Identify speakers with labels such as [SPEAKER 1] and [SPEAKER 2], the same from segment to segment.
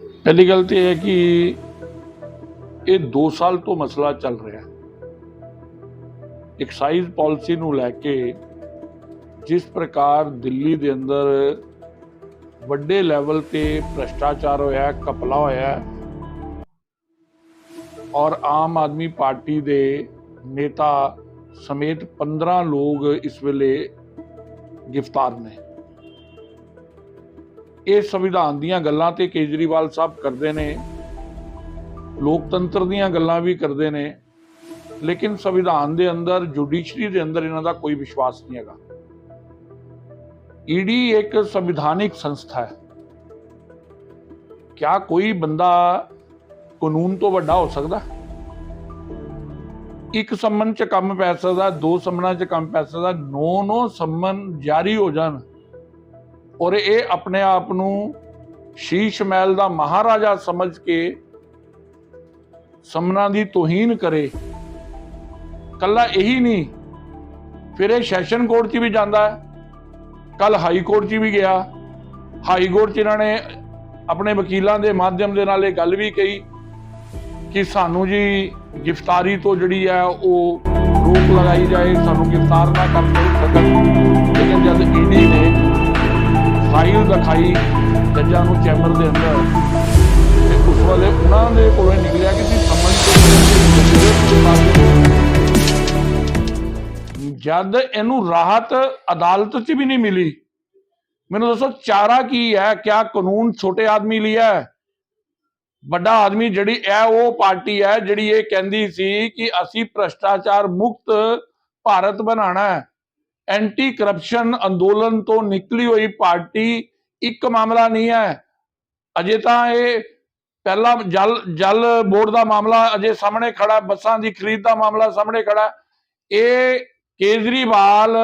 [SPEAKER 1] ਪਹਿਲੀ ਗੱਲ ਤੇ ਇਹ ਹੈ ਕਿ ਇਹ 2 ਸਾਲ ਤੋਂ ਮਸਲਾ ਚੱਲ ਰਿਹਾ ਹੈ। ਐਕਸਾਈਜ਼ ਪਾਲਿਸੀ ਨੂੰ ਲੈ ਕੇ ਜਿਸ ਪ੍ਰਕਾਰ ਦਿੱਲੀ ਦੇ ਅੰਦਰ ਵੱਡੇ ਲੈਵਲ ਤੇ ਭ੍ਰਸ਼ਟਾਚਾਰ ਹੋਇਆ ਹੈ, ਕਪਲਾ ਹੋਇਆ ਔਰ ਆਮ ਆਦਮੀ ਪਾਰਟੀ ਦੇ ਨੇਤਾ ਸਮੇਤ 15 ਲੋਕ ਇਸ ਵੇਲੇ ਗ੍ਰਿਫਤਾਰ ਨੇ। ਇਹ ਸੰਵਿਧਾਨ ਦੀਆਂ ਗੱਲਾਂ ਤੇ ਕੇਜਰੀਵਾਲ ਸਾਹਿਬ ਕਰਦੇ ਨੇ, ਲੋਕਤੰਤਰ ਦੀਆਂ ਗੱਲਾਂ ਵੀ ਕਰਦੇ ਨੇ, ਲੇਕਿਨ ਸੰਵਿਧਾਨ ਦੇ ਅੰਦਰ, ਜੁਡੀਸ਼ਰੀ ਦੇ ਅੰਦਰ ਇਹਨਾਂ ਦਾ ਕੋਈ ਵਿਸ਼ਵਾਸ ਨਹੀਂ ਹੈਗਾ। ਈਡੀ ਇੱਕ ਸੰਵਿਧਾਨਿਕ ਸੰਸਥਾ ਹੈ। ਕਿਆ ਕੋਈ ਬੰਦਾ ਕਾਨੂੰਨ ਤੋਂ ਵੱਡਾ ਹੋ ਸਕਦਾ? ਇੱਕ ਸੰਮਨ ਚ ਕੰਮ ਪੈ ਸਕਦਾ, ਦੋ ਸੰਮਨਾਂ ਚ ਕੰਮ ਪੈ ਸਕਦਾ ਨੋ ਨੋ ਸੰਮਨ ਜਾਰੀ ਹੋ ਜਾਣ। ਔਰ ਇਹ ਆਪਣੇ ਆਪ ਨੂੰ ਸ਼ੀਸ਼ ਮਹਿਲ ਦਾ ਮਹਾਰਾਜਾ ਸਮਝ ਕੇ ਸਮਨਾਂ ਦੀ ਤੋਹੀਨ ਕਰੇ। ਕੱਲਾ ਇਹੀ ਨਹੀਂ, ਫਿਰ ਇਹ ਸੈਸ਼ਨ ਕੋਰਟ 'ਚ ਵੀ ਜਾਂਦਾ ਹੈ ਕੱਲ ਹਾਈ ਕੋਰਟ 'ਚ ਵੀ ਗਿਆ। ਹਾਈ ਕੋਰਟ 'ਚ ਇਹਨਾਂ ਨੇ ਆਪਣੇ ਵਕੀਲਾਂ ਦੇ ਮਾਧਿਅਮ ਦੇ ਨਾਲ ਇਹ ਗੱਲ ਵੀ ਕਹੀ ਕਿ ਸਾਨੂੰ ਜੀ ਗ੍ਰਿਫਤਾਰੀ ਤੋਂ ਜਿਹੜੀ ਹੈ ਉਹ ਰੋਕ ਲਗਾਈ ਜਾਏ, ਸਾਨੂੰ ਗ੍ਰਿਫਤਾਰ ਨਾ ਕਰ ਸਕਣ ਲੇਕਿਨ ਜਦ ਈਡੀ ਨੇ ਫਾਈਲ ਦਿਖਾਈ ਜੱਜਾਂ ਨੂੰ ਚੈਂਬਰ ਦੇ ਅੰਦਰ। ਤੇ ਉਸ ਵੇਲੇ ਉਹਨਾਂ ਦੇ ਕੋਲੋਂ ਨਿਕਲਿਆ ਕਿ ਜੀ ਸਮਨ ਜਦ ਇਹਨੂੰ ਰਾਹਤ ਅਦਾਲਤ 'ਚ ਵੀ ਨਹੀਂ ਮਿਲੀ, ਮੈਨੂੰ ਦੱਸੋ ਚਾਰਾ ਕੀ ਹੈ, ਕਿਆ ਕਾਨੂੰਨ ਛੋਟੇ ਆਦਮੀ ਲਈ ਹੈ? ਵੱਡਾ ਆਦਮੀ ਜਿਹੜੀ ਹੈ ਉਹ ਪਾਰਟੀ ਹੈ ਜਿਹੜੀ ਇਹ ਕਹਿੰਦੀ ਸੀ ਕਿ ਅਸੀਂ ਭ੍ਰਸ਼ਟਾਚਾਰ ਮੁਕਤ ਭਾਰਤ ਬਣਾਉਣਾ ਹੈ। ਐਂਟੀ ਕਰਪਸ਼ਨ ਅੰਦੋਲਨ ਤੋਂ ਨਿਕਲੀ ਹੋਈ ਪਾਰਟੀ ਇੱਕ ਮਾਮਲਾ ਨਹੀਂ ਹੈ। ਅਜੇ ਤਾਂ ਇਹ ਪਹਿਲਾ ਜਲ ਜਲ ਬੋਰਡ ਦਾ ਮਾਮਲਾ ਅਜੇ ਸਾਹਮਣੇ ਖੜਾ, ਬੱਸਾਂ ਦੀ ਖਰੀਦ ਦਾ ਮਾਮਲਾ ਸਾਹਮਣੇ ਖੜਾ। ਇਹ ਕੇਜਰੀਵਾਲ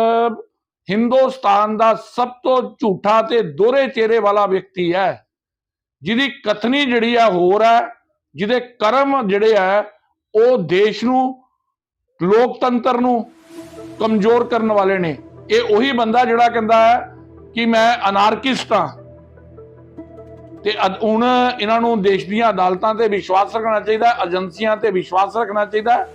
[SPEAKER 1] ਹਿੰਦੁਸਤਾਨ ਦਾ ਸਭ ਤੋਂ ਝੂਠਾ ਤੇ ਦੋਹਰੇ ਚਿਹਰੇ ਵਾਲਾ ਵਿਅਕਤੀ ਹੈ। ਜਿਹਦੀ ਕਥਨੀ ਜਿਹੜੀ ਹੈ ਹੋਰ ਹੈ, ਜਿਹਦੇ ਕਰਮ ਜਿਹੜੇ ਹੈ ਉਹ ਦੇਸ਼ ਨੂੰ, ਲੋਕਤੰਤਰ ਨੂੰ ਕਮਜ਼ੋਰ ਕਰਨ ਵਾਲੇ ਨੇ। ਇਹ ਉਹੀ ਬੰਦਾ ਜਿਹੜਾ ਕਹਿੰਦਾ ਹੈ ਕਿ ਮੈਂ ਅਨਾਰਕਿਸਟ ਹਾਂ। ਤੇ ਹੁਣ ਇਹਨਾਂ ਨੂੰ ਦੇਸ਼ ਦੀਆਂ ਅਦਾਲਤਾਂ ਤੇ ਵਿਸ਼ਵਾਸ ਰੱਖਣਾ ਚਾਹੀਦਾ, ਏਜੰਸੀਆਂ ਤੇ ਵਿਸ਼ਵਾਸ ਰੱਖਣਾ ਚਾਹੀਦਾ।